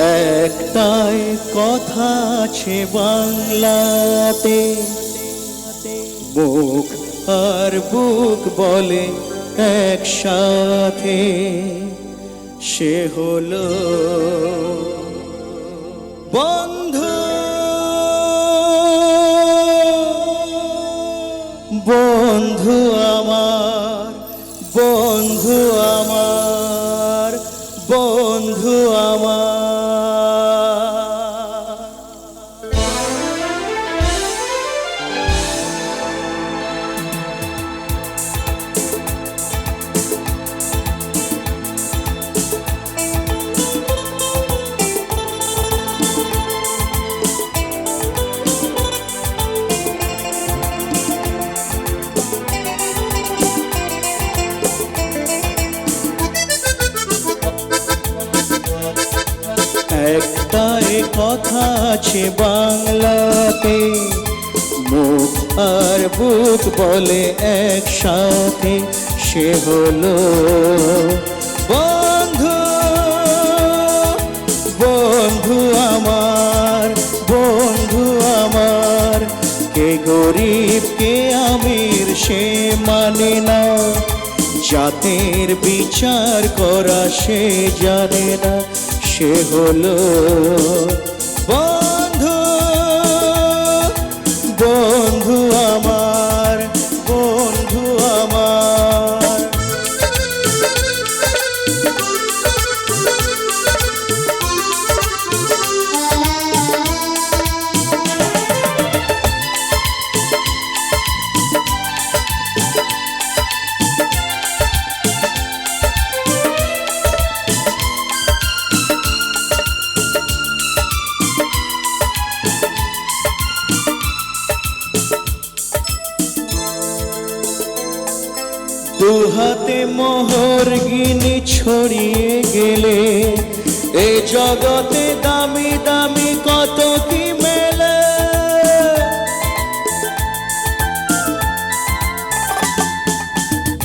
একটাই কথা আছে বাংলাতে। মুখ আর বুক বলে একসাথে। সে হলো বন্ধু। বন্ধু আমার বন্ধু আমার। কথা আছে বাংলাতে। মুখ আর বুক বলে একসাথে, সে হলো বন্ধু। বন্ধু আমার বন্ধু আমার। কে গরিব, কে আমির, সে মানে না। জাতের বিচার করা সে জানে না। সে হলো বন্ধু দু হাতে মোহর গিনি ছড়িয়ে গেলে, এ জগতে দামি দামি কত কি মেলে?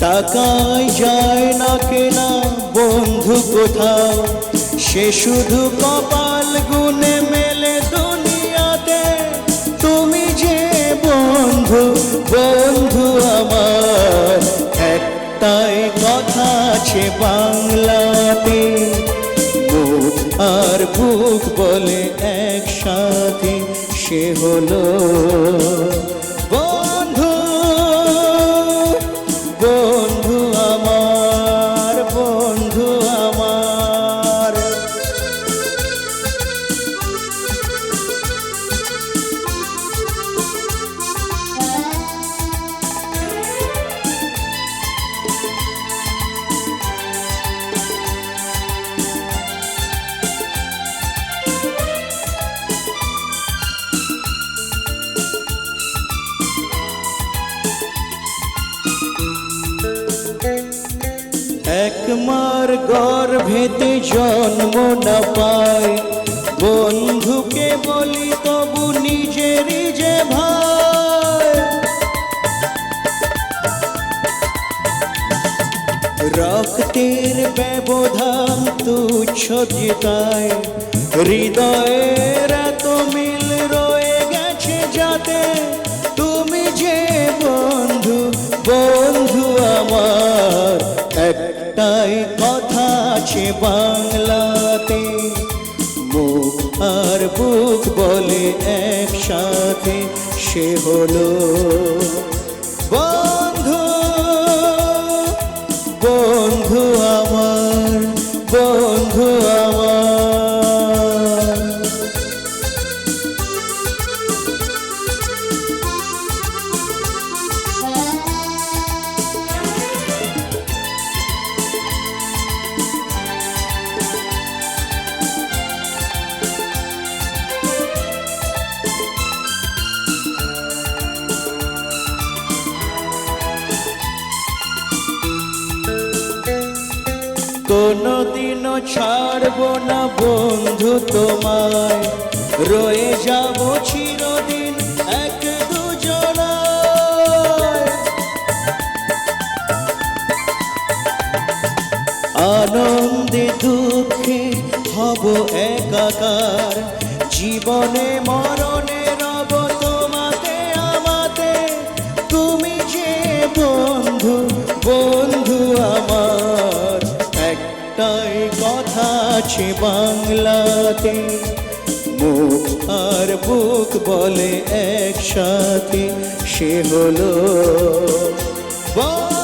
টাকায় যায় না কেনা বন্ধু কোথাও, সে শুধু কপাল গুনে মেলে দুনিয়াতে। তুমি যে বন্ধু বন্ধু আমার। একটাই কথা আছে বাংলাতে। মুখ আর বুক বলে একসাথে সে হলো। একমার গর্ভেতে জন্ম না পায়। বন্ধুকে বলি তবু নিজেরই যে ভাই। রক্তের ব্যবধান তুচ্ছ জিতায় হৃদয়ের এত মিল রয়ে গেছে যাতে তুমি যে একটাই কথা আছে বাংলাতে। মুখ আর বুক বলে একসাথে সে হলো কোনদিনও ছাড়বো না বন্ধু তোমায়। রয়ে যাব চিরদিন এক দুজনায়। আনন্দে দুঃখে হব একাকার। জীবনে মরণে রব তোমাতে আমাতে তুমি যে বন্ধু আছে বাংলাতে। মুখ আর বুক বলে একসাথে সে হলো বন্ধু